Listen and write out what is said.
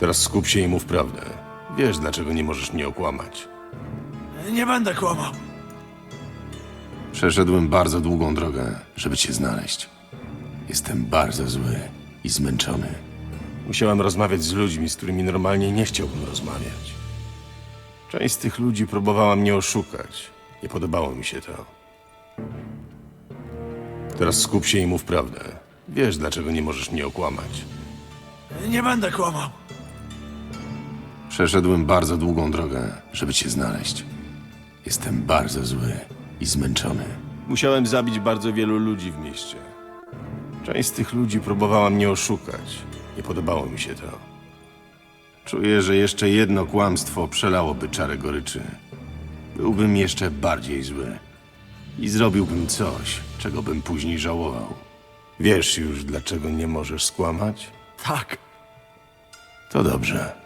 Teraz skup się i mów prawdę. Wiesz, dlaczego nie możesz mnie okłamać. Nie będę kłamał. Przeszedłem bardzo długą drogę, żeby cię znaleźć. Jestem bardzo zły i zmęczony. Musiałem rozmawiać z ludźmi, z którymi normalnie nie chciałbym rozmawiać. Część z tych ludzi próbowała mnie oszukać. Nie podobało mi się to. Teraz skup się i mów prawdę. Wiesz, dlaczego nie możesz mnie okłamać. Nie będę kłamał. Przeszedłem bardzo długą drogę, żeby cię znaleźć. Jestem bardzo zły i zmęczony. Musiałem zabić bardzo wielu ludzi w mieście. Część z tych ludzi próbowała mnie oszukać. Nie podobało mi się to. Czuję, że jeszcze jedno kłamstwo przelałoby czarę goryczy. Byłbym jeszcze bardziej zły. I zrobiłbym coś, czego bym później żałował. Wiesz już, dlaczego nie możesz skłamać? Tak. To dobrze.